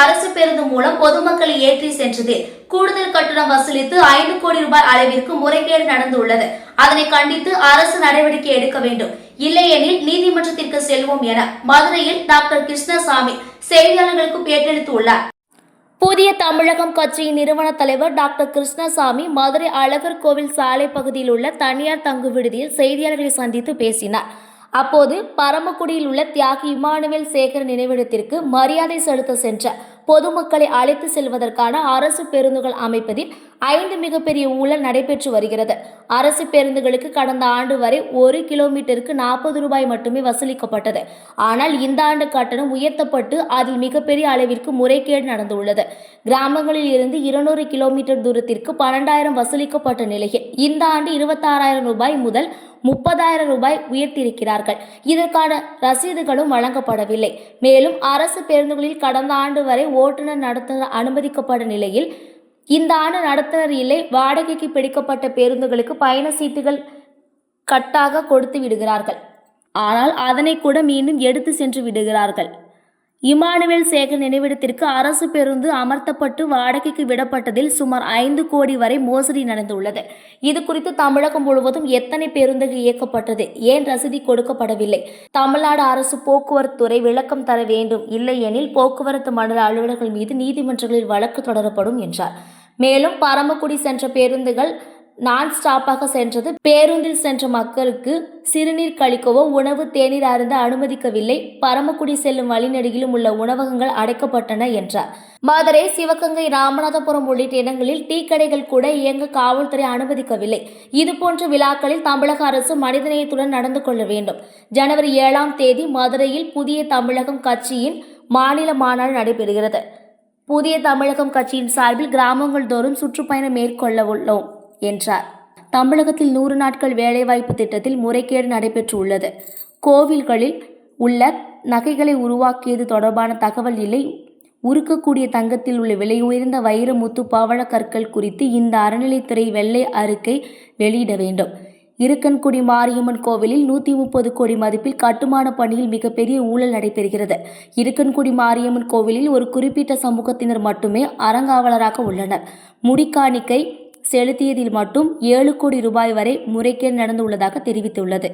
அரசு பேருந்து மூலம் பொதுமக்களை ஏற்றி சென்றதில் கூடுதல் கட்டணம் வசூலித்து ஐந்து கோடி ரூபாய் அளவிற்கு முறைகேடு நடந்துள்ளது. அதனை கண்டித்து அரசு நடவடிக்கை எடுக்க வேண்டும். இல்லையெனில் நீதிமன்றத்திற்கு செல்வோம் என மதுரையில் டாக்டர் கிருஷ்ணசாமி செய்தியாளர்களுக்கு பேட்டளித்துள்ளார். புதிய தமிழகம் கட்சியின் நிறுவன தலைவர் டாக்டர் கிருஷ்ணசாமி மதுரை அழகர் கோவில் சாலை பகுதியில் உள்ள தனியார் தங்கு விடுதியில் செய்தியாளர்களை சந்தித்து பேசினார். அப்போது பரமக்குடியில் உள்ள தியாகி இமானுவேல் சேகர் நினைவிடத்திற்கு மரியாதை செலுத்த சென்ற பொதுமக்களை அழைத்து செல்வதற்கான அரசு பேருந்துகள் அமைப்பதில் ஐந்து மிகப்பெரிய ஊழல் நடைபெற்று வருகிறது. அரசு பேருந்துகளுக்கு கடந்த ஆண்டு வரை ஒரு கிலோமீட்டருக்கு நாற்பது ரூபாய் மட்டுமே வசூலிக்கப்பட்டது. ஆனால் இந்த ஆண்டு கட்டணம் உயர்த்தப்பட்டு அதில் மிகப்பெரிய அளவிற்கு முறைகேடு நடந்துள்ளது. கிராமங்களில் இருந்து இருநூறு கிலோமீட்டர் தூரத்திற்கு பன்னெண்டாயிரம் வசூலிக்கப்பட்ட நிலையில் இந்த ஆண்டு இருபத்தாறாயிரம் ரூபாய் முதல் முப்பதாயிரம் ரூபாய் உயர்த்தியிருக்கிறார்கள். இதற்கான ரசீதுகளும் வழங்கப்படவில்லை. மேலும் அரசு பேருந்துகளில் கடந்த ஆண்டு வரை ஓட்டுநர் நடத்த அனுமதிக்கப்பட்ட நிலையில் இந்த ஆண்டு நடத்துனர் இல்லை வாடகைக்கு பிடிக்கப்பட்ட பேருந்துகளுக்கு பயண சீட்டுகள் கட்டாக கொடுத்து விடுகிறார்கள். ஆனால் அதனை கூட மீண்டும் எடுத்து சென்று விடுகிறார்கள். இமானுவேல் சேகர் நினைவிடத்திற்கு அரசு பேருந்து அமர்த்தப்பட்டு வாடகைக்கு விடப்பட்டதில் சுமார் ஐந்து கோடி வரை மோசடி நடந்துள்ளது. இது குறித்து தமிழகம் முழுவதும் எத்தனை பேருந்துகள் இயக்கப்பட்டது? ஏன் ரசீதி கொடுக்கப்படவில்லை? தமிழ்நாடு அரசு போக்குவரத்து துறை விளக்கம் தர வேண்டும். இல்லையெனில் போக்குவரத்து மண்டல அலுவலர்கள் மீது நீதிமன்றங்களில் வழக்கு தொடரப்படும் என்றார். மேலும் பரமக்குடி சென்ற பேருந்துகள் நான் ஸ்டாப்பாக சென்றது பேருந்தில் சென்ற மக்களுக்கு சிறுநீர் கழிக்கவோ உணவு தேநீர் அருந்த அனுமதிக்கவில்லை. பரமக்குடி செல்லும் வழிநெடுகிலும் உள்ள உணவகங்கள் அடைக்கப்பட்டன என்றார். மதுரை சிவகங்கை ராமநாதபுரம் உள்ளிட்ட இடங்களில் டீ கடைகள் கூட இயங்க காவல்துறை அனுமதிக்கவில்லை. இதுபோன்ற விழாக்களில் தமிழக அரசு மனிதநேயத்துடன் நடந்து கொள்ள வேண்டும். ஜனவரி ஏழாம் தேதி மதுரையில் புதிய தமிழகம் கட்சியின் மாநில மாநாடு நடைபெறுகிறது. புதிய தமிழகம் கட்சியின் சார்பில் கிராமங்கள் தோறும் சுற்றுப்பயணம் மேற்கொள்ள உள்ளோம் என்றார். தமிழகத்தில் நூறு நாட்கள் வேலைவாய்ப்பு திட்டத்தில் முறைகேடு நடைபெற்றுள்ளது. கோவில்களில் உள்ள நகைகளை உருவாக்கியது தொடர்பான தகவல் இல்லை. உருக்கக்கூடிய தங்கத்தில் உள்ள விலை உயர்ந்த வைர முத்து பவள கற்கள் குறித்து இந்த அறநிலைத்துறை வெள்ளை அறிக்கை வெளியிட வேண்டும். இருக்கன்குடி மாரியம்மன் கோவிலில் நூற்றி முப்பது கோடி மதிப்பில் கட்டுமான பணியில் மிகப்பெரிய ஊழல் நடைபெறுகிறது. இருக்கன்குடி மாரியம்மன் கோவிலில் ஒரு குறிப்பிட்ட சமூகத்தினர் மட்டுமே அறங்காவலராக உள்ளனர். முடிக்காணிக்கை செலுத்தியதில் மட்டும் ஏழு கோடி ரூபாய் வரை முறைகேடு நடந்துள்ளதாக தெரிவித்துள்ளது.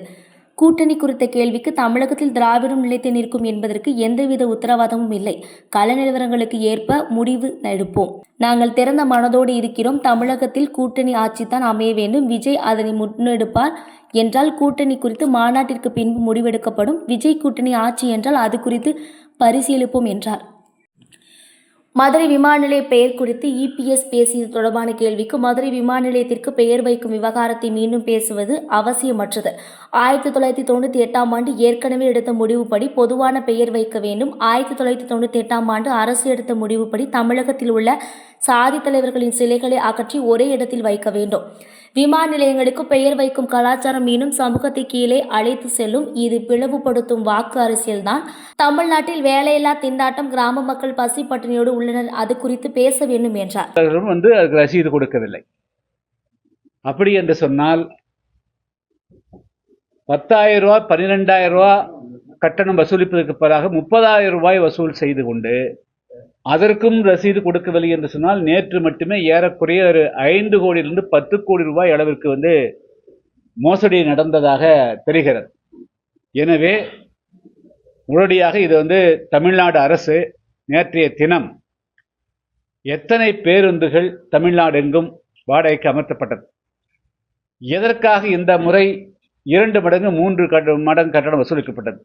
கூட்டணி குறித்த கேள்விக்கு தமிழகத்தில் திராவிடம் நிலைத்து நிற்கும் என்பதற்கு எந்தவித உத்தரவாதமும் இல்லை. கள நிலவரங்களுக்கு ஏற்ப முடிவு எடுப்போம். நாங்கள் திறந்த மனதோடு இருக்கிறோம். தமிழகத்தில் கூட்டணி ஆட்சிதான் அமைய வேண்டும். விஜய் அதனை முன்னெடுப்பார் என்றால் கூட்டணி குறித்து மாநாட்டிற்கு பின்பு முடிவெடுக்கப்படும். விஜய் கூட்டணி ஆட்சி என்றால் அது குறித்து பரிசீலிப்போம் என்றார். மதுரை விமான நிலைய பெயர் குறித்து இபிஎஸ் பேசியது தொடர்பான கேள்விக்கு மதுரை விமான நிலையத்திற்கு பெயர் வைக்கும் விவகாரத்தை மீண்டும் பேசுவது அவசியமற்றது. ஆயிரத்தி தொள்ளாயிரத்தி தொண்ணூற்றி எட்டாம் ஆண்டு ஏற்கனவே எடுத்த முடிவுப்படி பொதுவான பெயர் வைக்க வேண்டும். ஆயிரத்தி தொள்ளாயிரத்தி தொண்ணூற்றி எட்டாம் ஆண்டு அரசு எடுத்த முடிவுப்படி தமிழகத்தில் உள்ள சாதி தலைவர்களின் சிலைகளை அகற்றி ஒரே இடத்தில் வைக்க வேண்டும். விமான நிலையங்களுக்கு பெயர் வைக்கும் கலாச்சாரம் இன்னும் சமூகத்தை கீழே அழைத்து செல்லும். இது பிளவுபடுத்தும் வாக்கு அரசியல்தான். தமிழ்நாட்டில் வேலையில்லா திண்டாட்டம் கிராம மக்கள் பசி பட்டினியோடு உள்ளனர். அது குறித்து பேச வேண்டும் என்றார். வந்து ரசீது கொடுக்கவில்லை. அப்படி என்று சொன்னால் பத்தாயிரம் ரூபாய் பன்னிரெண்டாயிரம் ரூபா கட்டணம் வசூலிப்பதற்கு பதிலாக முப்பதாயிரம் ரூபாய் வசூல் செய்து கொண்டு அதற்கும் ரசீது கொடுக்கவில்லை என்று சொன்னால் நேற்று மட்டுமே ஏறக்குறைய ஒரு ஐந்து கோடியிலிருந்து பத்து கோடி ரூபாய் அளவிற்கு வந்து மோசடி நடந்ததாக தெரிகிறது. எனவே உடனடியாக இது வந்து தமிழ்நாடு அரசு நேற்றைய தினம் எத்தனை பேருந்துகள் தமிழ்நாடு எங்கும் வாடகைக்கு அமர்த்தப்பட்டது? எதற்காக இந்த முறை இரண்டு மடங்கு மூன்று கட்ட- மடங்கு கட்டணம் வசூலிக்கப்பட்டது?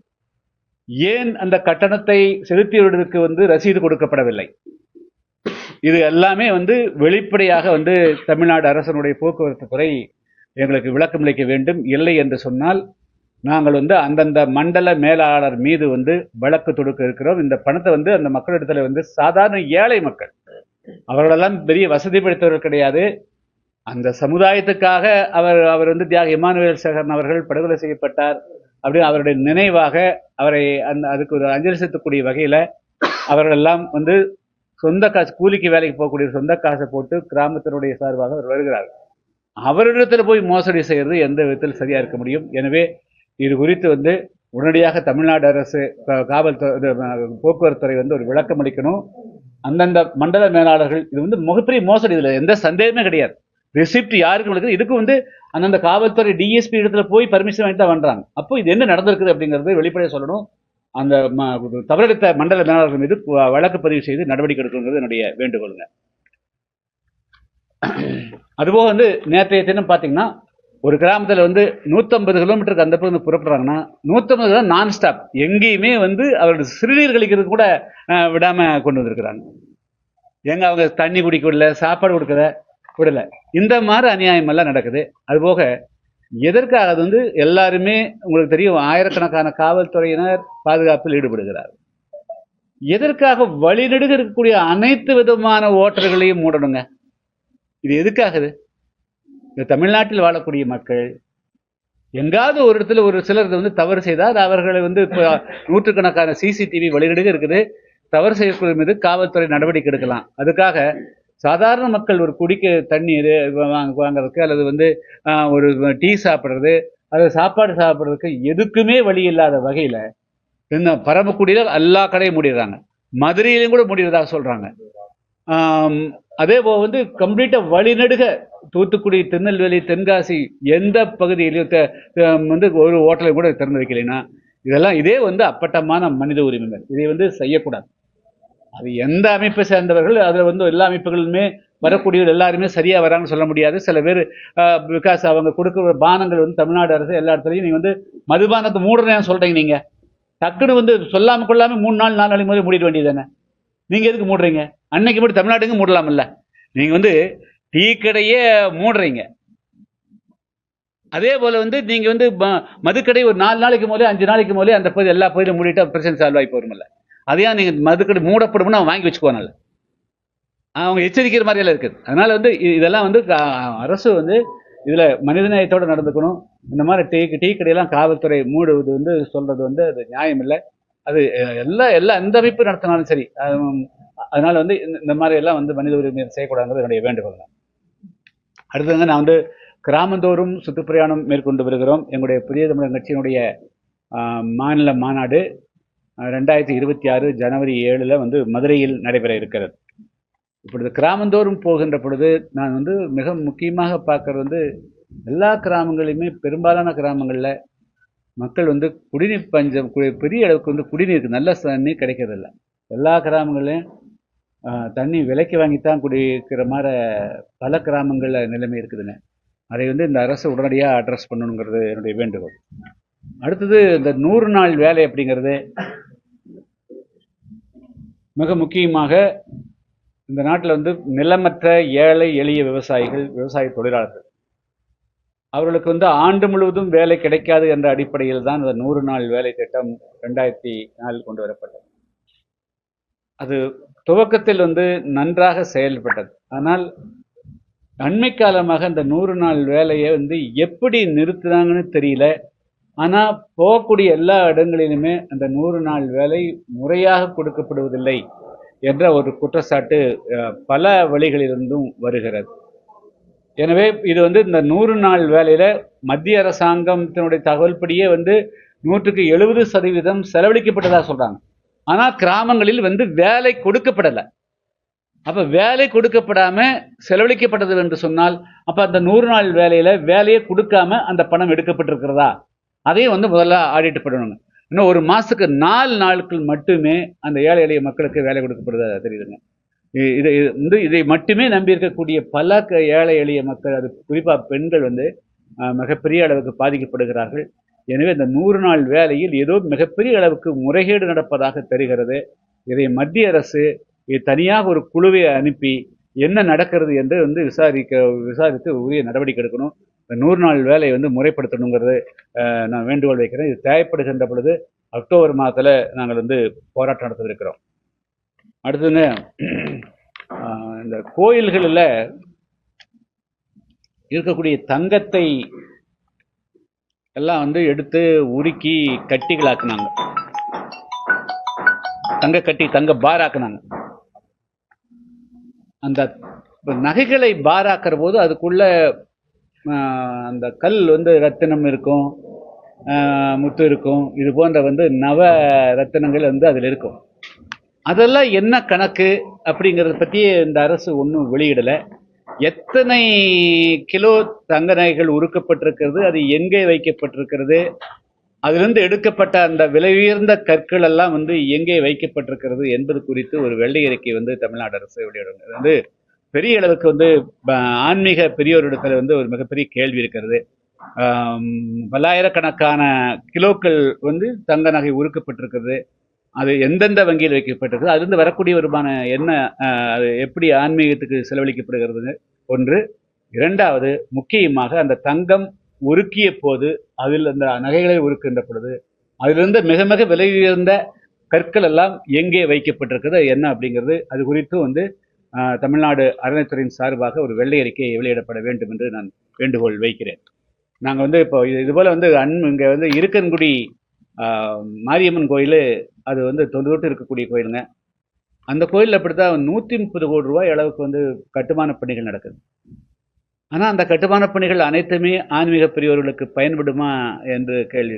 ஏன் அந்த கட்டணத்தை செலுத்தியவர்களுக்கு வந்து ரசீது கொடுக்கப்படவில்லை? இது எல்லாமே வந்து வெளிப்படையாக வந்து தமிழ்நாடு அரசனுடைய போக்குவரத்து துறை எங்களுக்கு விளக்கமளிக்க வேண்டும். இல்லை என்று சொன்னால் நாங்கள் வந்து அந்தந்த மண்டல மேலாளர் மீது வந்து வழக்கு தொடுக்க இருக்கிறோம். இந்த பணத்தை வந்து அந்த மக்களிடத்துல வந்து சாதாரண ஏழை மக்கள் அவர்களெல்லாம் பெரிய வசதி படைத்தவர்கள் கிடையாது. அந்த சமுதாயத்துக்காக அவர் அவர் வந்து தியாக இமானுவேல் சேகரன் அவர்கள் படுகொலை செய்யப்பட்டார். அப்படி அவருடைய நினைவாக அவரை அந்த அதுக்கு ஒரு அஞ்சலி செலுத்தக்கூடிய வகையில் அவர்களெல்லாம் வந்து சொந்த காசு கூலிக்கு வேலைக்கு போகக்கூடிய சொந்த காசை போட்டு கிராமத்தினுடைய சார்பாக அவர் வருகிறார் அவரிடத்தில் போய் மோசடி செய்கிறது எந்த விதத்தில் சரியாக இருக்க முடியும்? எனவே இது குறித்து வந்து உடனடியாக தமிழ்நாடு அரசு காவல்துறை போக்குவரத்துறை வந்து ஒரு விளக்கம் அளிக்கணும். அந்தந்த மண்டல மேலாளர்கள் இது வந்து மிகப்பெரிய மோசடி இதில் எந்த சந்தேகமே கிடையாது. ரிசிப்ட் யாருக்கும் இதுக்கு வந்து அந்தந்த காவல்துறை டிஎஸ்பி இடத்துல போய் பர்மிஷன் வாங்கிட்டு தான் பண்றாங்க. அப்போ இது என்ன நடந்திருக்குது அப்படிங்கறது வெளிப்படையாக சொல்லணும். அந்த ம- தவறெடுத்த மண்டல மேலாளர்கள் மீது வழக்கு பதிவு செய்து நடவடிக்கை எடுக்கணுங்கிறது என்னுடைய வேண்டுகோளுங்க. அதுபோக வந்து நேற்றைய தினம் பார்த்தீங்கன்னா ஒரு கிராமத்தில் வந்து நூற்றம்பது கிலோமீட்டருக்கு அந்த பக்கம் புறப்படுறாங்கன்னா நூற்றம்பது தான் நான் ஸ்டாப் எங்கேயுமே வந்து அவருடைய சிறுநீர் கழிக்கிறது கூட விடாமல் கொண்டு வந்திருக்கிறாங்க. எங்க அவங்க தண்ணி குடிக்கல சாப்பாடு கொடுக்கல? விடலை. இந்த மாதிரி அநியாயம் எல்லாம் நடக்குது அதுபோக எதற்காக அது வந்து எல்லாருமே உங்களுக்கு தெரியும் ஆயிரக்கணக்கான காவல்துறையினர் பாதுகாப்பில் ஈடுபடுகிறார் எதற்காக வழிநெடுக இருக்கக்கூடிய அனைத்து விதமான ஓட்டர்களையும் மூடணுங்க? இது எதுக்காகுது இந்த தமிழ்நாட்டில் வாழக்கூடிய மக்கள் எங்காவது ஒரு இடத்துல ஒரு சிலர் வந்து தவறு செய்தால் அவர்களை வந்து இப்போ நூற்றுக்கணக்கான சிசிடிவி வழிநெடுக இருக்குது. தவறு செய்யக்கூடிய மீது காவல்துறை நடவடிக்கை எடுக்கலாம். அதுக்காக சாதாரண மக்கள் ஒரு குடிக்க தண்ணீர் வாங்குறதுக்கு அல்லது வந்து ஒரு டீ சாப்பிட்றது அல்லது சாப்பாடு சாப்பிட்றதுக்கு எதுக்குமே வழி இல்லாத வகையில் இந்த பரமக்குடியில் எல்லா கடையும் மூடிடுறாங்க. மதுரையிலையும் கூட மூடிடுறதாக சொல்கிறாங்க அதே போல் வந்து கம்ப்ளீட்டாக வழிநடுக தூத்துக்குடி திருநெல்வேலி தென்காசி எந்த பகுதியிலையும் த- வந்து ஒரு ஹோட்டலையும் கூட திறந்து வைக்கலைன்னா இதெல்லாம் இதே வந்து அப்பட்டமான மனித உரிமைகள். இதை வந்து செய்யக்கூடாது. அது எந்த அமைப்பை சேர்ந்தவர்கள் அதில் வந்து எல்லா அமைப்புகளுமே வரக்கூடியவர் எல்லாருமே சரியாக வராங்கன்னு சொல்ல முடியாது. சில பேர் பிகாஸ் அவங்க கொடுக்குற பானங்கள் வந்து தமிழ்நாடு அரசு எல்லா இடத்துலையும் நீங்கள் வந்து மதுபானத்தை மூடுறேன்னு சொல்கிறீங்க நீங்கள் டக்குன்னு வந்து சொல்லாமல் கொள்ளாமல் மூணு நாள் நாலு நாளைக்கு முதல்ல மூடிட வேண்டியது தானே? நீங்கள் எதுக்கு மூடுறீங்க? அன்னைக்கு மட்டும் தமிழ்நாட்டுக்கு மூடலாமில்ல நீங்கள் வந்து டீ கடையே மூடுறீங்க. அதே போல் வந்து நீங்கள் வந்து ம- மதுக்கடை ஒரு நாலு நாளைக்கு முதலே அஞ்சு நாளைக்கு முதலே அந்த பகுதி எல்லா பகுதியிலும் மூடிட்டா பிரச்சனை சால்வ் ஆகி போருமில்ல அதையா நீங்கள் மதுக்கடை மூடப்படும்னு அவன் வாங்கி வச்சுக்குவானல்ல அவங்க எச்சரிக்கிற மாதிரியெல்லாம் இருக்குது. அதனால் வந்து இதெல்லாம் வந்து அரசு வந்து இதில் மனிதநேயத்தோடு நடந்துக்கணும். இந்த மாதிரி டீ டீ கடையெல்லாம் காவல்துறை மூடுவது வந்து சொல்கிறது வந்து அது நியாயம் இல்லை. அது எல்லா எல்லா எந்த அமைப்பு நடத்தினாலும் சரி அதனால் வந்து இந்த- இந்த மாதிரி எல்லாம் வந்து மனித உரிமை செய்யக்கூடாதுங்கிறது என்னுடைய வேண்டுகோள் தான். அடுத்தது நான் வந்து கிராமந்தோறும் சுற்றுப்பிரயாணம் மேற்கொண்டு வருகிறோம். எங்களுடைய புதிய தமிழர் கட்சியினுடைய மாநில மாநாடு ரெண்டாயிரத்தி இருபத்தி ஆறு ஜனவரி ஏழில் வந்து மதுரையில் நடைபெற இருக்கிறது. இப்பொழுது கிராமந்தோறும் போகின்ற பொழுது நான் வந்து மிக முக்கியமாக பார்க்கறது வந்து எல்லா கிராமங்களையுமே பெரும்பாலான கிராமங்களில் மக்கள் வந்து குடிநீர் பஞ்சம் பெரிய அளவுக்கு வந்து குடிநீருக்கு நல்ல தண்ணி கிடைக்கிறதில்ல. எல்லா கிராமங்களையும் தண்ணி விலைக்கு வாங்கித்தான் குடிக்கிற மாதிரி பல கிராமங்களில் நிலைமை இருக்குதுங்க. அதை வந்து இந்த அரசு உடனடியாக அட்ரஸ் பண்ணணுங்கிறது என்னுடைய வேண்டுகோள். அடுத்தது இந்த நூறு நாள் வேலை அப்படிங்கிறது மிக முக்கியமாக இந்த நாட்டில் வந்து நிலமற்ற ஏழை எளிய விவசாயிகள் விவசாய தொழிலாளர்கள். அவர்களுக்கு வந்து ஆண்டு முழுவதும் வேலை கிடைக்காது என்ற அடிப்படையில் தான் இந்த நூறு நாள் வேலை திட்டம் ரெண்டாயிரத்தி நாலில் கொண்டு வரப்பட்டது. அது துவக்கத்தில் வந்து நன்றாக செயல்பட்டது. ஆனால் அண்மை காலமாக இந்த நூறு நாள் வேலையை வந்து எப்படி நிறுத்தினாங்கன்னு தெரியல. ஆனால் போகக்கூடிய எல்லா இடங்களிலுமே அந்த நூறு நாள் வேலை முறையாக கொடுக்கப்படுவதில்லை என்ற ஒரு குற்றச்சாட்டு பல வழிகளிலிருந்தும் வருகிறது. எனவே இது வந்து இந்த நூறு நாள் வேலையில் மத்திய அரசாங்கத்தினுடைய தகவல்படியே வந்து நூற்றுக்கு எழுபது சதவீதம் செலவழிக்கப்பட்டதாக சொல்கிறாங்க ஆனால் கிராமங்களில் வந்து வேலை கொடுக்கப்படலை. அப்போ வேலை கொடுக்கப்படாமல் செலவழிக்கப்பட்டது என்று சொன்னால் அப்போ அந்த நூறு நாள் வேலையில் வேலையை கொடுக்காம அந்த பணம் எடுக்கப்பட்டிருக்கிறதா? அதையும் வந்து முதல்ல ஆடிட்டு பண்ணணுங்க. இன்னும் ஒரு மாதத்துக்கு நாலு நாட்கள் மட்டுமே அந்த ஏழை எளிய மக்களுக்கு வேலை கொடுக்கப்படுறதா தெரியுதுங்க. இதை வந்து இதை மட்டுமே நம்பி இருக்கக்கூடிய பல க- ஏழை எளிய மக்கள் அது குறிப்பாக பெண்கள் வந்து மிகப்பெரிய அளவுக்கு பாதிக்கப்படுகிறார்கள். எனவே இந்த நூறு நாள் வேலையில் ஏதோ மிகப்பெரிய அளவுக்கு முறைகேடு நடப்பதாக தெரிகிறது. இதை மத்திய அரசு இது தனியாக ஒரு குழுவை அனுப்பி என்ன நடக்கிறது என்று வந்து விசாரிக்க விசாரித்து உரிய நடவடிக்கை எடுக்கணும். நூறு நாள் வேலையை வந்து முறைப்படுத்தணுங்கிறது நான் வேண்டுகோள் வைக்கிறேன். இது தேவைப்படுகின்ற பொழுது அக்டோபர் மாதத்தில் நாங்கள் வந்து போராட்டம் நடத்திருக்கிறோம் அடுத்ததுங்க இந்த கோயில்களில் இருக்கக்கூடிய தங்கத்தை எல்லாம் வந்து எடுத்து உருக்கி கட்டிகளாக்குனாங்க. தங்க கட்டி தங்க பாராக்குனாங்க அந்த நகைகளை பாராக்கிற போது அதுக்குள்ள அந்த கல் வந்து ரத்தினம் இருக்கும் முத்து இருக்கும். இது போன்ற வந்து நவ ரத்தினங்கள் வந்து அதில் இருக்கும். அதெல்லாம் என்ன கணக்கு அப்படிங்கிறத பற்றி இந்த அரசு ஒன்றும் வெளியிடலை. எத்தனை கிலோ தங்க நகைகள் உருக்கப்பட்டிருக்கிறது அது எங்கே வைக்கப்பட்டிருக்கிறது அதிலிருந்து எடுக்கப்பட்ட அந்த விலை உயர்ந்த கற்கள் எல்லாம் வந்து எங்கே வைக்கப்பட்டிருக்கிறது என்பது குறித்து ஒரு வெள்ளை அறிக்கை வந்து தமிழ்நாடு அரசு வெளியிடும் இது வந்து பெரிய அளவுக்கு வந்து ப- ஆன்மீக பெரியோரிடத்தில் வந்து ஒரு மிகப்பெரிய கேள்வி இருக்கிறது. பல்லாயிரக்கணக்கான கிலோக்கள் வந்து தங்க நகை உருக்கப்பட்டிருக்கிறது அது எந்தெந்த வங்கியில் வைக்கப்பட்டிருக்குது? அதுலேருந்து வரக்கூடிய வருமான என்ன அது எப்படி ஆன்மீகத்துக்கு செலவழிக்கப்படுகிறது? ஒன்று. இரண்டாவது முக்கியமாக அந்த தங்கம் உருக்கிய போது அதில் அந்த நகைகளை உருக்கின்ற பொழுது அதிலிருந்து மிக மிக விலை உயர்ந்த கற்கள் எல்லாம் எங்கே வைக்கப்பட்டிருக்குது? என்ன அப்படிங்கிறது? அது குறித்தும் வந்து தமிழ்நாடு அறநிலைத்துறையின் சார்பாக ஒரு வெள்ளை அறிக்கை வெளியிடப்பட வேண்டும் என்று நான் வேண்டுகோள் வைக்கிறேன். நாங்கள் வந்து இப்போ இது இதுபோல் வந்து அன் இங்கே வந்து இருக்கன்குடி மாரியம்மன் கோயில் அது வந்து தொன்று இருக்கக்கூடிய கோயிலுங்க. அந்த கோயிலில் அப்படி தான் நூற்றி முப்பது கோடி ரூபாய் அளவுக்கு வந்து கட்டுமான பணிகள் நடக்குது. ஆனால் அந்த கட்டுமான பணிகள் அனைத்துமே ஆன்மீக பெரியவர்களுக்கு பயன்படுமா என்று கேள்வி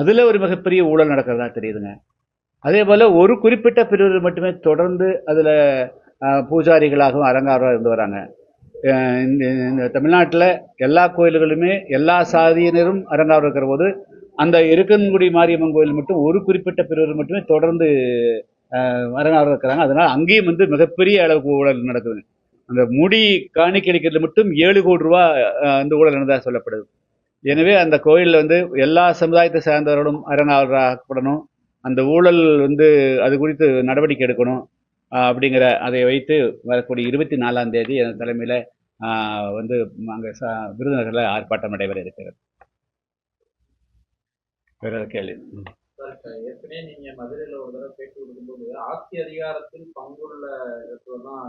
அதில் ஒரு மிகப்பெரிய ஊழல் நடக்கிறதா தெரியுதுங்க. அதே போல் ஒரு குறிப்பிட்ட பிரிவுகள் மட்டுமே தொடர்ந்து அதில் பூஜாரிகளாகவும் அலங்காரம் இருந்து வராங்க. இந்த இந்த தமிழ்நாட்டில் எல்லா கோயில்களுமே எல்லா சாதியினரும் அலங்காரம் இருக்கிற போது அந்த இருக்கன்குடி மாரியம்மன் கோயில் மட்டும் ஒரு குறிப்பிட்ட பிரிவர் மட்டுமே தொடர்ந்து அஹ், இருக்கிறாங்க. அதனால் அங்கேயும் வந்து மிகப்பெரிய அளவுக்கு ஊழல் நடக்குது அந்த முடி காணிக்கடிக்கிறது மட்டும் ஏழு கோடி ரூபா அந்த ஊழல் நடந்ததாக சொல்லப்படுது. எனவே அந்த கோயிலில் வந்து எல்லா சமுதாயத்தை சார்ந்தவர்களும் அரணாக்கப்படணும் அந்த ஊழல் வந்து அது குறித்து நடவடிக்கை எடுக்கணும். அப்படிங்கிற அதை வைத்து வரக்கூடிய இருபத்தி நாலாம் தேதி என் தலைமையில் வந்து அங்கே ச விருதுநகரில் ஆர்ப்பாட்டம் நடைபெற இருக்கிறது. வேற கேள்வி? ஏற்கனவே நீங்க மதுரையில ஒரு தடவை பேட்டி கொடுக்கும்போது ஆட்சி அதிகாரத்தில் பங்குள்ள இடத்துல தான்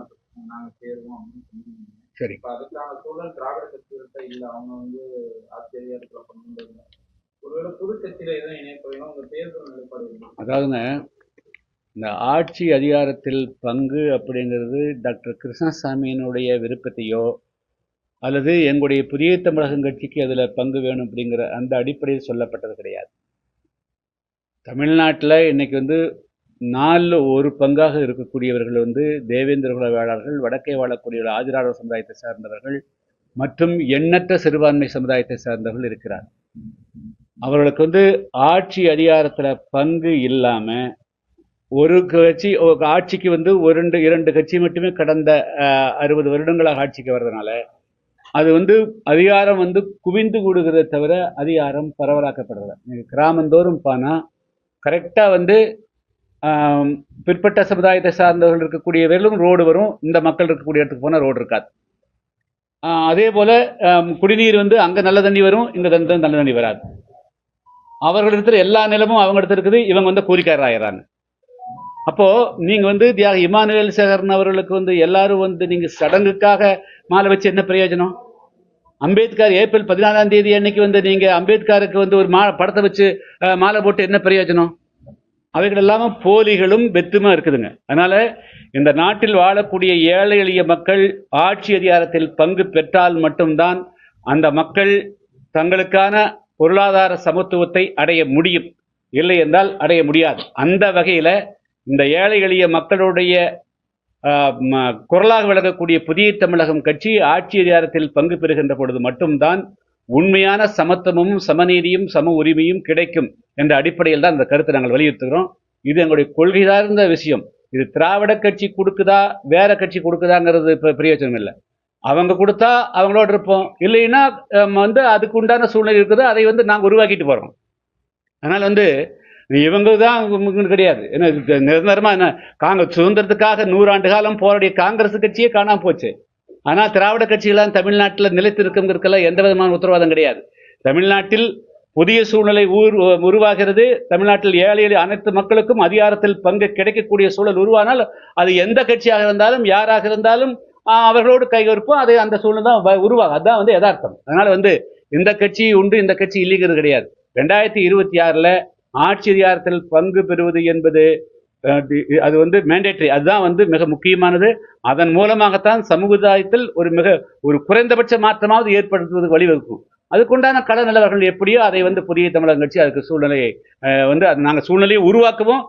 நாங்க சேருவோம் அப்படின்னு சொன்னீங்க. சரி. இப்ப அதுக்கான சூழல் திராவிட கட்சிகள்கிட்ட இல்ல அவங்க வந்து ஆட்சி அதிகாரத்துல பங்குள்ள. ஒருவேளை புது கட்சியில எதுவும் இணைப்பதையும் உங்க தேர்தல் நிலைப்பாடு? அதாவதுங்க இந்த ஆட்சி அதிகாரத்தில் பங்கு அப்படிங்கிறது டாக்டர் கிருஷ்ணசாமியினுடைய விருப்பத்தையோ அல்லது எங்களுடைய புதிய தமிழகம் கட்சிக்கு அதில் பங்கு வேணும் அப்படிங்கிற அந்த அடிப்படையில் சொல்லப்பட்டது கிடையாது. தமிழ்நாட்டில் இன்னைக்கு வந்து நாலில் ஒரு பங்காக இருக்கக்கூடியவர்கள் வந்து தேவேந்திர குலவேளாளர்கள் வடக்கே வாழக்கூடிய ஆதிராளர் சமுதாயத்தை சார்ந்தவர்கள் மற்றும் எண்ணற்ற சிறுபான்மை சமுதாயத்தை சார்ந்தவர்கள் இருக்கிறார். அவர்களுக்கு வந்து ஆட்சி அதிகாரத்தில் பங்கு இல்லாமல் ஒரு கட்சி ஆட்சிக்கு வந்து ஒரு ரெண்டு இரண்டு கட்சி மட்டுமே கடந்த அறுபது வருடங்களாக ஆட்சிக்கு வர்றதுனால அது வந்து அதிகாரம் வந்து குவிந்து கூடுகிறத தவிர அதிகாரம் பரவலாக்கப்படுறது நீங்கள் கிராமந்தோறும் பானா கரெக்டாக வந்து பிற்பட்ட சமுதாயத்தை சார்ந்தவர்கள் இருக்கக்கூடிய இருக்கக்கூடியவர்களும் ரோடு வரும். இந்த மக்கள் இருக்கக்கூடிய இடத்துக்கு போனால் ரோடு இருக்காது. அதே போல் குடிநீர் வந்து அங்கே நல்ல தண்ணி வரும் இங்கே தண்ணி நல்ல தண்ணி வராது. அவர்கள் இருக்கிற எல்லா நிலமும் அவங்க இடத்துல இருக்குது இவங்க வந்து கூலிக்காரர் ஆயிடுறாங்க. அப்போ நீங்க வந்து தியாக இமானுவேல் சேகரன் அவர்களுக்கு வந்து எல்லாரும் வந்து நீங்க சடங்குக்காக மாலை வச்சு என்ன பிரயோஜனம்? அம்பேத்கர் ஏப்ரல் பதினாலாம் தேதி அன்னைக்கு வந்து நீங்க அம்பேத்கருக்கு வந்து ஒரு மா படத்தை வச்சு மாலை போட்டு என்ன பிரயோஜனம்? அவைகள் எல்லாமே போலிகளும் வெத்துமா இருக்குதுங்க. அதனால இந்த நாட்டில் வாழக்கூடிய ஏழை எளிய மக்கள் ஆட்சி அதிகாரத்தில் பங்கு பெற்றால் மட்டும்தான் அந்த மக்கள் தங்களுக்கான பொருளாதார சமத்துவத்தை அடைய முடியும். இல்லை என்றால் அடைய முடியாது. அந்த வகையில இந்த ஏழை எளிய மக்களுடைய குரலாக விளங்கக்கூடிய புதிய தமிழகம் கட்சி ஆட்சி அதிகாரத்தில் பங்கு பெறுகின்ற பொழுது மட்டும்தான் உண்மையான சமத்துவமும் சமநீதியும் சம உரிமையும் கிடைக்கும் என்ற அடிப்படையில் தான் இந்த கருத்தை நாங்கள் வலியுறுத்துகிறோம். இது எங்களுடைய கொள்கை சார்ந்த விஷயம். இது திராவிட கட்சி கொடுக்குதா வேற கட்சி கொடுக்குதாங்கிறது இப்போ பிரயோஜனம் இல்லை. அவங்க கொடுத்தா அவங்களோட இருப்போம். இல்லைன்னா வந்து அதுக்கு உண்டான சூழ்நிலை இருக்குது அதை வந்து நாங்கள் உருவாக்கிட்டு போகிறோம் அதனால் வந்து இவங்க தான் கிடையாது. என்ன நிரந்தரமா என்ன காங்கிரஸ் சுதந்திரத்துக்காக நூறாண்டு காலம் போராடிய காங்கிரஸ் கட்சியே காணாம போச்சு. ஆனா திராவிட கட்சிகளாம் தமிழ்நாட்டில் நிலைத்திருக்குங்கிறதுக்கெல்லாம் எந்த விதமான உத்தரவாதம் கிடையாது. தமிழ்நாட்டில் புதிய சூழ்நிலை ஊர் உருவாகிறது. தமிழ்நாட்டில் ஏழை அனைத்து மக்களுக்கும் அதிகாரத்தில் பங்கு கிடைக்கக்கூடிய சூழல் உருவானால் அது எந்த கட்சியாக இருந்தாலும் யாராக இருந்தாலும் அவர்களோடு கைகோர்ப்போம். அது அந்த சூழ்நிலை தான் வ- உருவாகும். அதுதான் வந்து யதார்த்தம். அதனால வந்து இந்த கட்சி உண்டு இந்த கட்சி இல்லைங்கிறது கிடையாது. ரெண்டாயிரத்தி இருபத்தி ஆறில் ஆட்சி அதிகாரத்தில் பங்கு பெறுவது என்பது அது வந்து மேண்டேட்டரி அதுதான் வந்து மிக முக்கியமானது. அதன் மூலமாகத்தான் சமுதாயத்தில் ஒரு மிக ஒரு குறைந்தபட்ச மாற்றமாவது ஏற்படுத்துவதற்கு வழிவகுக்கும். அதுக்குண்டான கள நிலவரங்கள் எப்படியோ அதை வந்து புதிய தமிழகம் கட்சி அதுக்கு சூழ்நிலையை வந்து அது நாங்கள் சூழ்நிலையை உருவாக்குவோம்.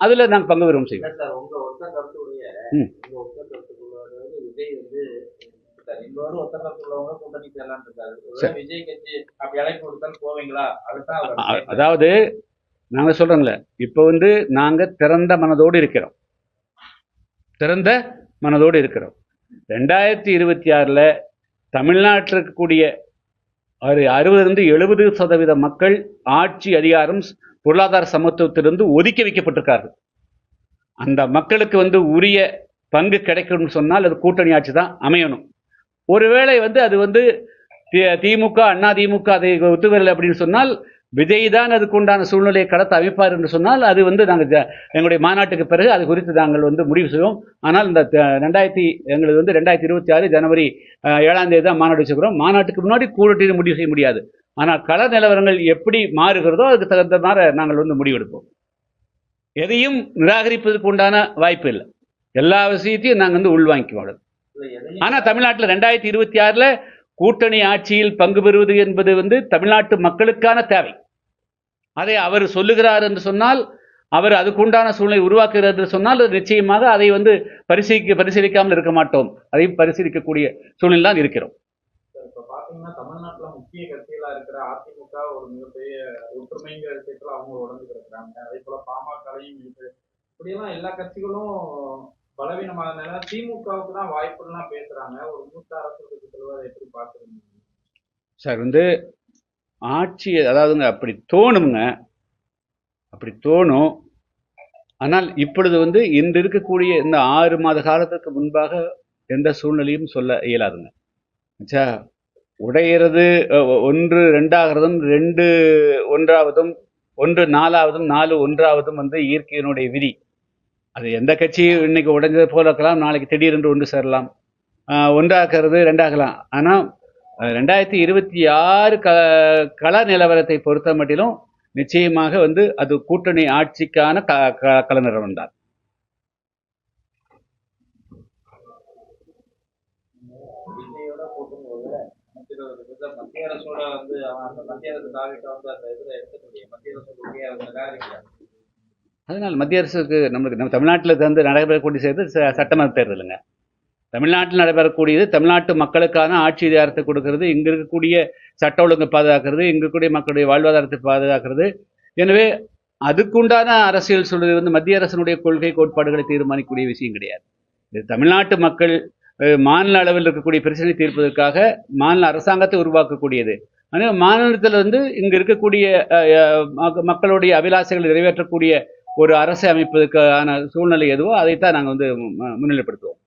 அதில் நாங்கள் பங்கு பெறுவோம் செய்வோம். அதாவது நாங்க வந்து நாங்கள் இப்போ வந்து நாங்கள் திறந்த மனதோடு இருக்கிறோம். திறந்த மனதோடு இருக்கிறோம். ரெண்டாயிரத்தி இருபத்தி ஆறில் தமிழ்நாட்டில் இருக்கக்கூடிய ஒரு அறுபதுலேருந்து எழுபது சதவீத மக்கள் ஆட்சி அதிகாரம் பொருளாதார சமத்துவத்திலிருந்து ஒதுக்கி வைக்கப்பட்டிருக்கார்கள். அந்த மக்களுக்கு வந்து உரிய பங்கு கிடைக்கணும்னு சொன்னால் அது கூட்டணி ஆட்சி தான் அமையணும். ஒருவேளை வந்து அது வந்து தி- திமுக அண்ணா திமுக அதை ஒத்துவரலை அப்படின்னு சொன்னால் விஜய் தான் அதுக்கு உண்டான சூழ்நிலையை கடத்த அமைப்பார் என்று சொன்னால் அது வந்து நாங்கள் எங்களுடைய மாநாட்டுக்கு பிறகு அது குறித்து நாங்கள் வந்து முடிவு செய்வோம். ஆனால் இந்த ரெண்டாயிரத்தி எங்களுக்கு வந்து ரெண்டாயிரத்தி இருபத்தி ஆறு ஜனவரி ஏழாம் தேதி தான் மாநாடு வச்சுக்கிறோம் மாநாட்டுக்கு முன்னாடி கூட்டணி முடிவு செய்ய முடியாது. ஆனால் கள நிலவரங்கள் எப்படி மாறுகிறதோ அதுக்கு தகுந்த மாதிரி நாங்கள் வந்து முடிவெடுப்போம். எதையும் நிராகரிப்பதற்கு உண்டான வாய்ப்பு இல்லை. எல்லா விஷயத்தையும் நாங்கள் வந்து உள்வாங்கிக்குவோம் ஆனால் தமிழ்நாட்டில் ரெண்டாயிரத்தி இருபத்தி ஆறில் கூட்டணி ஆட்சியில் பங்கு பெறுவது என்பது வந்து தமிழ்நாட்டு மக்களுக்கான தேவை. அதை அவர் சொல்லுகிறார் என்று சொன்னால் அவர் அதுக்குண்டான சூழ்நிலை உருவாக்குகிறார் என்று சொன்னால் நிச்சயமாக அதை வந்து பரிசீலிக்க பரிசீலிக்காமல் இருக்க மாட்டோம். அதையும் பரிசீலிக்கக்கூடிய சூழ்நிலை தான் இருக்கிறோம். இப்ப பாத்தீங்கன்னா முக்கிய கட்சிகளாக இருக்கிற அதிமுக ஒரு மிகப்பெரிய ஒற்றுமைங்கிற விஷயத்தில் அவங்க உடஞ்சு கிடக்குறாங்க அதே போல் பாமகலையும் இருக்கு இப்படியெல்லாம் எல்லா கட்சிகளும் பலவீனமானதுனால திமுகவுக்கு தான் வாய்ப்புலாம் பேசுறாங்க. ஒரு மூத்த அரசுக்கு செல்வதை எப்படி பாக்குறீங்க சார் வந்து ஆட்சி அதாவதுங்க அப்படி தோணுங்க. அப்படி தோணும். ஆனால் இப்பொழுது வந்து இன்று இருக்கக்கூடிய இந்த ஆறு மாத காலத்துக்கு முன்பாக எந்த சூழ்நிலையும் சொல்ல இயலாதுங்க. ஆச்சா உடையிறது ஒன்று ரெண்டாகிறதும் ரெண்டு ஒன்றாவதும் ஒன்று நாலாவதும் நாலு ஒன்றாவதும் வந்து இயற்கையினுடைய விதி. அது எந்த கட்சி இன்னைக்கு உடைஞ்சது போல இருக்கலாம் நாளைக்கு திடீரென்று ஒன்று சேரலாம். ஆஹ், ஒன்றாகிறது ரெண்டாகலாம். ஆனால் ரெண்டாயிரத்தி இருபத்தி ஆறு க கள நிலவரத்தை பொறுத்த மட்டிலும் நிச்சயமாக வந்து அது கூட்டணி ஆட்சிக்கான க க- கள நிலவரம் தான் மத்திய அரசோட வந்து மத்திய அரசு தாவிட்ட வந்து அந்த இதுல எடுத்துக்க முடியும். மத்திய அரசு கொள்கையை அவங்க நிராகரிக்கிறாங்க அதனால் மத்திய அரசுக்கு நம்மளுக்கு நம்ம தமிழ்நாட்டில் வந்து நடைபெறக்கூடிய சேர்ந்து சட்டமன்ற தேர்தலுங்க. தமிழ்நாட்டில் நடைபெறக்கூடியது தமிழ்நாட்டு மக்களுக்கான ஆட்சி அதிகாரத்தை கொடுக்கறது இங்கே இருக்கக்கூடிய சட்ட ஒழுங்கை பாதுகாக்கிறது இங்கே இருக்கக்கூடிய மக்களுடைய வாழ்வாதாரத்தை பாதுகாக்கிறது. எனவே அதுக்குண்டான அரசியல் சொல்வது வந்து மத்திய அரசினுடைய கொள்கை கோட்பாடுகளை தீர்மானிக்கக்கூடிய விஷயம் கிடையாது. இது தமிழ்நாட்டு மக்கள் மாநில அளவில் இருக்கக்கூடிய பிரச்சனை தீர்ப்பதற்காக மாநில அரசாங்கத்தை உருவாக்கக்கூடியது. ஆனால் மாநிலத்தில் வந்து இங்கே இருக்கக்கூடிய மக்களுடைய அபிலாசைகளை நிறைவேற்றக்கூடிய ஒரு அரசை அமைப்பதற்கான சூழ்நிலை எதுவோ அதைத்தான் நாங்கள் வந்து முன்னிலைப்படுத்துவோம்.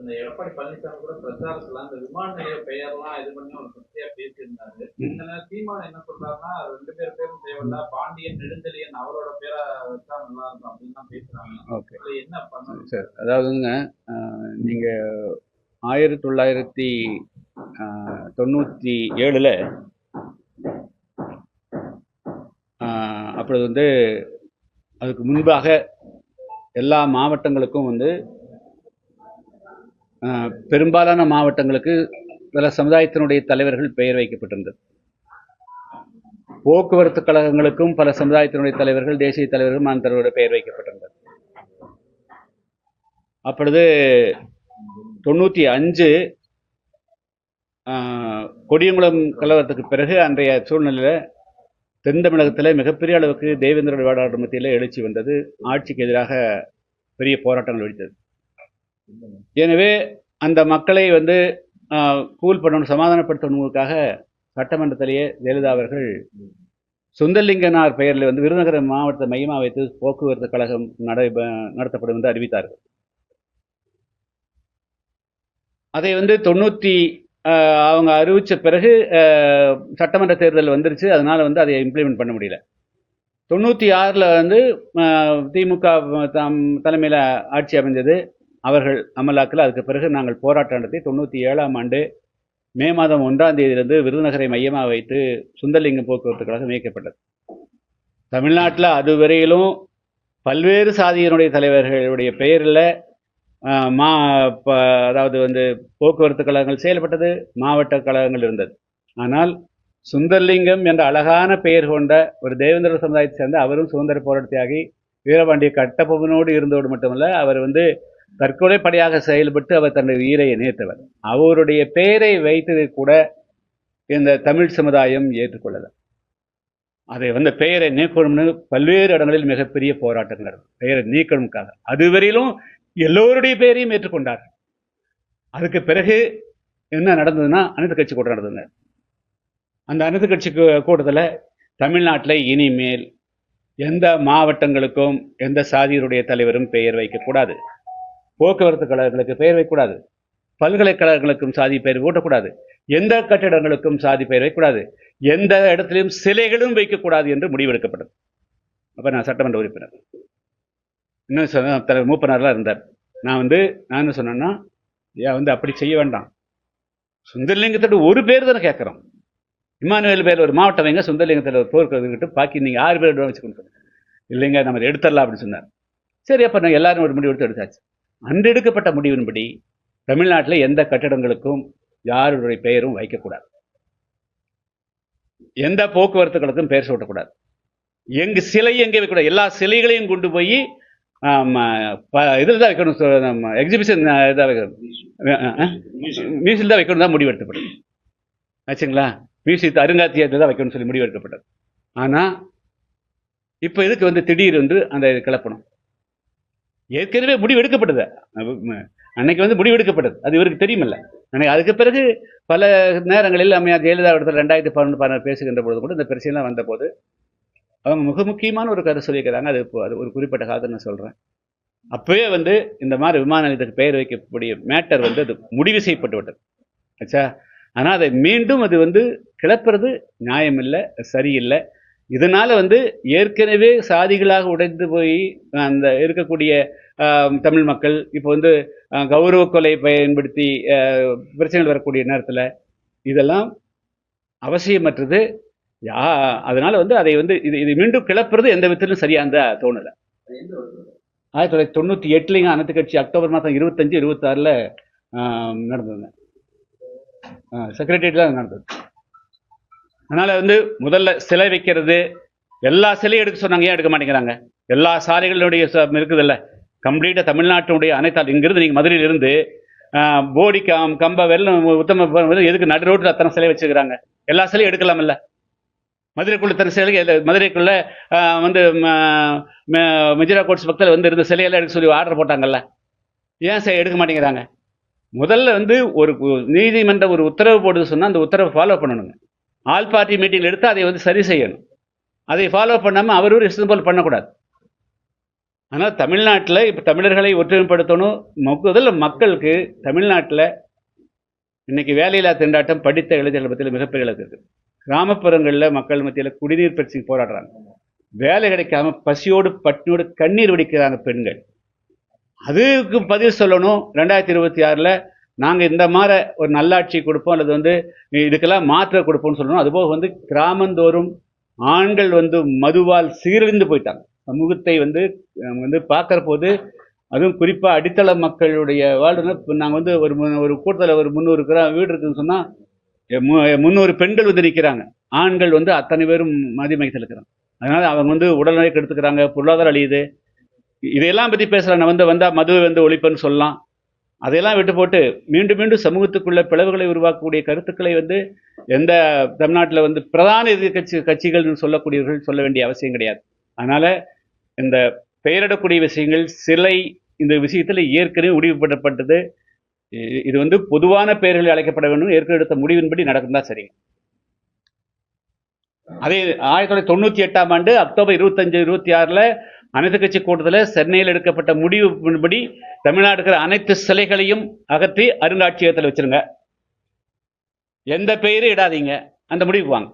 இந்த எடப்பாடி பழனிசாமி கூட பிரச்சாரத்துல அந்த விமான நிலைய பெயர்லாம் இது பண்ணி ஒரு சர்ச்சையா பேசியிருந்தாரு. சீமான் என்ன சொல்றாருன்னா ரெண்டு பேர் பேரும் தேவையில்ல பாண்டியன் நெடுஞ்செழியன் அவரோட பேரை வச்சா நல்லா இருக்கும் அப்படின்னு தான் பேசுறாங்க. என்ன பண்ணணும்? சார் அதாவதுங்க நீங்கள் ஆயிரத்தி தொள்ளாயிரத்தி தொண்ணூற்றி ஏழில் அப்பொழுது வந்து அதுக்கு முன்பாக எல்லா மாவட்டங்களுக்கும் வந்து பெரும்பாலான மாவட்டங்களுக்கு பல சமுதாயத்தினுடைய தலைவர்கள் பெயர் வைக்கப்பட்டிருந்தது. போக்குவரத்து கழகங்களுக்கும் பல சமுதாயத்தினுடைய தலைவர்கள் தேசிய தலைவர்கள் மாநில பெயர் வைக்கப்பட்டிருந்தது. அப்பொழுது தொண்ணூற்றி அஞ்சு கொடியங்குளம் கலவரத்துக்கு பிறகு அன்றைய சூழ்நிலையில் தென் தமிழகத்தில் மிகப்பெரிய அளவுக்கு தேவேந்திர வேடாளர் மத்தியில் எழுச்சி வந்தது. ஆட்சிக்கு எதிராக பெரிய போராட்டங்கள் வெடித்தது. எனவே அந்த மக்களை வந்து ஆஹ், கூல் பண்ணணும் சமாதானப்படுத்தணுங்கிறதுக்காக சட்டமன்றத்திலேயே ஜெயலலிதா அவர்கள் சுந்தரலிங்கனார் பெயரில் வந்து விருதுநகர் மாவட்டத்தை மையமாக வைத்து போக்குவரத்து கழகம் நட நடத்தப்படும் என்று அறிவித்தார்கள். அதை வந்து தொண்ணூற்றி அவங்க அறிவித்த பிறகு சட்டமன்ற தேர்தல் வந்துருச்சு. அதனால் வந்து அதை இம்ப்ளிமெண்ட் பண்ண முடியல. தொண்ணூற்றி ஆறில் வந்து திமுக தம் தலைமையில் ஆட்சி அமைந்தது அவர்கள் அமலாக்கில். அதுக்கு பிறகு நாங்கள் போராட்டம் நடத்தி தொண்ணூற்றி ஏழாம் ஆண்டு மே மாதம் ஒன்றாம் தேதியிலிருந்து விருதுநகரை மையமாக வைத்து சுந்தரலிங்கம் போக்குவரத்துக்காக இயக்கப்பட்டது. தமிழ்நாட்டில் அதுவரையிலும் பல்வேறு சாதியினுடைய தலைவர்களுடைய பெயரில் மா ப- அதாவது வந்து போக்குவரத்து கழகங்கள் செயல்பட்டது மாவட்ட கழகங்கள் இருந்தது. ஆனால் சுந்தர்லிங்கம் என்ற அழகான பெயர் கொண்ட ஒரு தேவேந்திர சமுதாயத்தை சேர்ந்த அவரும் சுதந்திர போராட்டத்தியாகி வீரபாண்டிய கட்டபொம்மனோடு இருந்தோடு மட்டுமல்ல அவர் வந்து தற்கொலை படையாக செயல்பட்டு அவர் தன்னுடைய உயிரை இணைத்தவர். அவருடைய பெயரை வைத்தது கூட இந்த தமிழ் சமுதாயம் ஏற்றுக்கொள்ளல. அதை வந்து பெயரை நீக்கணும்னு பல்வேறு இடங்களில் மிகப்பெரிய போராட்டங்கள் பெயரை நீக்கணும்காக. அதுவரையிலும் எல்லோருடைய பெயரையும் ஏற்றுக்கொண்டார். அதுக்கு பிறகு என்ன நடந்ததுன்னா அனைத்து கட்சி கூட்டம் நடந்ததுங்க. அந்த அனைத்து கட்சி கூ- தமிழ்நாட்டில் இனிமேல் எந்த மாவட்டங்களுக்கும் எந்த சாதியருடைய தலைவரும் பெயர் வைக்கக்கூடாது போக்குவரத்து கழகங்களுக்கு பெயர் வைக்கக்கூடாது பல்கலைக்கழகங்களுக்கும் சாதி பெயர் ஊட்டக்கூடாது. எந்த கட்டிடங்களுக்கும் சாதி பெயர் வைக்கக்கூடாது எந்த இடத்துலையும் சிலைகளும் வைக்கக்கூடாது என்று முடிவெடுக்கப்பட்டது. அப்போ நான் சட்டமன்ற உறுப்பினர். இன்னும் சொன்ன தலைவர் மூப்பனார்லாம் இருந்தார். நான் வந்து நான் என்ன சொன்னேன்னா ஏன் வந்து அப்படி செய்ய வேண்டாம். சுந்தரலிங்கத்தோட ஒரு பேர் தானே கேட்குறோம். இமானுவேல் பேர் ஒரு மாவட்டம் வைங்க சுந்தரலிங்கத்தில் ஒரு போர்க்கிட்டு பாக்கி நீங்கள் ஆறு பேர் வச்சுக்கணும் சொன்னார். இல்லைங்க நம்ம அதை எடுத்துடலாம் அப்படின்னு சொன்னார். சரி அப்போ நான் எல்லாரும் ஒரு முடிவு எடுத்து எடுத்தாச்சு. அன்று எடுக்கப்பட்ட முடிவின்படி தமிழ்நாட்டில் எந்த கட்டடங்களுக்கும் யாருடைய பெயரும் வைக்கக்கூடாது. எந்த போக்குவரத்துகளுக்கும் பெயர் சூட்டக்கூடாது. எங்கு சிலை எங்கே வைக்கக்கூடாது. எல்லா சிலைகளையும் கொண்டு போய் இதில் தான் வைக்கணும் சொ- நம்ம எக்ஸிபிஷன் இதாக வைக்கணும் மியூசியம் தான் வைக்கணும் தான் முடிவு எடுக்கப்பட்டது ஆச்சுங்களா மியூசியத்தை அருங்காட்சியகத்தில் தான் வைக்கணும்னு சொல்லி முடிவு எடுக்கப்பட்டது ஆனால் இப்போ இதுக்கு வந்து திடீர் வந்து அந்த இது கிளப்பணும்? ஏற்கனவே முடிவு எடுக்கப்பட்டது அன்னைக்கு வந்து முடிவு எடுக்கப்பட்டது அது இவருக்கு தெரியுமில்ல. அன்னைக்கு அதுக்கு பிறகு பல நேரங்களில் அம்மையா ஜெயலலிதா இடத்துல ரெண்டாயிரத்தி பதினொன்று பதினாறு பேசுகின்ற பொழுது கூட இந்த பிரச்சனைலாம் வந்தபோது அவங்க மிக முக்கியமான ஒரு கருத்து சொல்லியிருக்கிறாங்க. அது இப்போ அது ஒரு குறிப்பிட்ட காலத்தை நான் சொல்கிறேன் அப்போயே வந்து இந்த மாதிரி விமான நிலையத்துக்கு பெயர் வைக்கக்கூடிய மேட்டர் வந்து அது முடிவு செய்யப்பட்டு விட்டது. ஆச்சா ஆனால் அதை மீண்டும் அது வந்து கிளப்புறது நியாயமில்லை சரியில்லை. இதனால் வந்து ஏற்கனவே சாதிகளாக உடைந்து போய் அந்த இருக்கக்கூடிய தமிழ் மக்கள் இப்போ வந்து கௌரவ கொலை பயன்படுத்தி பிரச்சனைகள் வரக்கூடிய நேரத்தில் இதெல்லாம் அவசியமற்றது. யா அதனால வந்து அதை வந்து இது இது மீண்டும் கிளப்புறது எந்த விதத்திலும் சரியாக சரியானதா தோணலை. ஆயிரத்தி தொள்ளாயிரத்தி தொண்ணூற்றி எட்டுலங்க அனைத்து கட்சி அக்டோபர் மாதம் இருபத்தஞ்சு இருபத்தாறில் நடந்ததுங்க செக்ரட்டரியேட்டில் நடந்தது. அதனால் வந்து முதல்ல சிலை வைக்கிறது எல்லா சிலையும் எடுக்க சொன்னாங்க ஏன் எடுக்க மாட்டேங்கிறாங்க? எல்லா சாலைகளுடைய இருக்குதுல்ல. கம்ப்ளீட்டாக தமிழ்நாட்டினுடைய அனைத்து இங்கிருந்து நீங்கள் மதுரையிலிருந்து ஆஹ், போடி கம் கம்ப வெள்ளம் உத்தம வந்து எதுக்கு நடு ரோட்டில் அத்தனை சிலை வச்சுக்கிறாங்க எல்லா சிலையும் எடுக்கலாம்ல. மதுரைக்குள்ள தன் சிலை இல்ல, மதுரைக்குள்ள வந்து ம- கோட்ஸ் பக்கத்தில் வந்து இருந்த சிலையெல்லாம் எடுக்க சொல்லி ஆர்டர் போட்டாங்கல்ல? ஏன் சார் எடுக்க மாட்டேங்கிறாங்க? முதல்ல வந்து ஒரு நீதிமன்ற நீதிமன்றம் ஒரு உத்தரவு போடுது சொன்னால் அந்த உத்தரவை ஃபாலோ பண்ணணுங்க. ஆல் பார்ட்டி மீட்டிங் எடுத்து அதை வந்து சரி செய்யணும். அதை ஃபாலோ பண்ணாமல் அவர் ஒரு இஷ்டம் போல் பண்ணக்கூடாது. ஆனால் தமிழ்நாட்டில் இப்போ தமிழர்களை ஒற்றுமைப்படுத்தணும். முதல்ல மக்களுக்கு தமிழ்நாட்டில் இன்றைக்கி வேலையில்லா திண்டாட்டம் படித்த இளைஞர்கள் பற்றியில் மிகப்பெரிய இருக்குது கிராமப்புறங்களில் மக்கள் மத்தியில் குடிநீர் பிரச்சனை போராடுறாங்க. வேலை கிடைக்காம பசியோடு பட்டினோடு கண்ணீர் வடிக்கிறாங்க பெண்கள். அதுக்கு பதில் சொல்லணும். ரெண்டாயிரத்தி இருபத்தி ஆறில் நாங்கள் இந்த மாதிரி ஒரு நல்லாட்சி கொடுப்போம். அல்லது வந்து இதுக்கெல்லாம் மாற்ற கொடுப்போம்னு சொல்லணும். அதுபோக வந்து கிராமந்தோறும் ஆண்கள் வந்து மதுவால் சீரழிந்து போயிட்டாங்க. சமூகத்தை வந்து வந்து பார்க்குற போது அதுவும் குறிப்பாக அடித்தள மக்களுடைய வாழ்வுனா இப்போ நாங்கள் வந்து ஒரு மு- ஒரு கூட்டத்தில் ஒரு முந்நூறு கிராம் வீடு இருக்குதுன்னு சொன்னால் முந்நூறு பெண்கள் வந்து நிற்கிறாங்க ஆண்கள் வந்து அத்தனை பேரும் மதிமை இருக்கிறாங்க அதனால் அவங்க வந்து உடல்நிலை கெடுத்துக்கிறாங்க பொருளாதாரம் அழியுது. இதையெல்லாம் பற்றி பேசுகிறேன் நான் வந்து வந்தால் மதுவை வந்து ஒழிப்பேன்னு சொல்லலாம். அதையெல்லாம் விட்டு போட்டு மீண்டும் மீண்டும் சமூகத்துக்குள்ள பிளவுகளை உருவாக்கக்கூடிய கருத்துக்களை வந்து எந்த தமிழ்நாட்டில் வந்து பிரதான எதிர்கட்சி கட்சிகள்னு சொல்லக்கூடியவர்கள் சொல்ல வேண்டிய அவசியம் கிடையாது. அதனால் இந்த பெயரிடக்கூடிய விஷயங்கள் சிலை இந்த விஷயத்தில் ஏற்கனவே முடிவுபடப்பட்டது இது வந்து பொதுவான பெயர்களில் அழைக்கப்பட வேண்டும். ஏற்கனவே எடுத்த முடிவின்படி நடக்கும் தான் சரிங்க அதே ஆயிரத்தி தொள்ளாயிரத்தி தொண்ணூற்றி எட்டாம் ஆண்டு அக்டோபர் இருபத்தஞ்சு இருபத்தி ஆறில் அனைத்து கட்சி கூட்டத்தில் சென்னையில் எடுக்கப்பட்ட முடிவுபடி தமிழ்நாடு இருக்கிற அனைத்து சிலைகளையும் அகற்றி அருங்காட்சியகத்தில் வச்சிருங்க. எந்த பெயரும் இடாதீங்க. அந்த முடிவு வாங்க.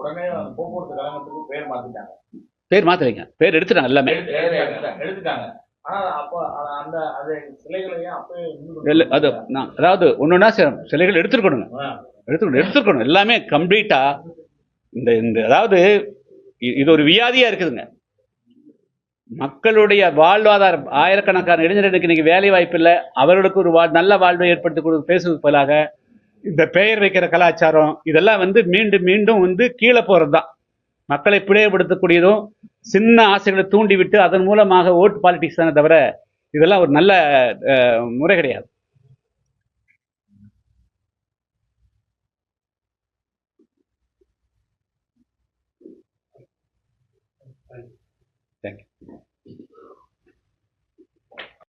உடனே போக்குவரத்து கழகத்துக்கு பேர் மாத்திட்டாங்க. பேர் மாத்தலைங்க பேர் எடுத்துட்டாங்க எல்லாமே. அது அதாவது ஒன்னொன்னா சிலைகள் எடுத்துருக்கணுங்க. எடுத்துக்கணும் எடுத்துருக்கணும். எல்லாமே கம்ப்ளீட்டா இந்த இந்த அதாவது இது ஒரு வியாதியா இருக்குதுங்க. மக்களுடைய வாழ்வாதாரம் ஆயிரக்கணக்கான இளைஞர்களுக்கு இன்னைக்கு வேலை வாய்ப்பு இல்லை. அவர்களுக்கு ஒரு வாழ் நல்ல வாழ்வை ஏற்படுத்தி கொடுத்து பேசுவதற்கு பதிலாக இந்த பெயர் வைக்கிற கலாச்சாரம் இதெல்லாம் வந்து மீண்டும் மீண்டும் வந்து கீழே போகிறது தான் மக்களை பிழையப்படுத்தக்கூடியதும் சின்ன ஆசைகளை தூண்டிவிட்டு அதன் மூலமாக ஓட்டு பாலிடிக்ஸ் தானே தவிர இதெல்லாம் ஒரு நல்ல முறை கிடையாது.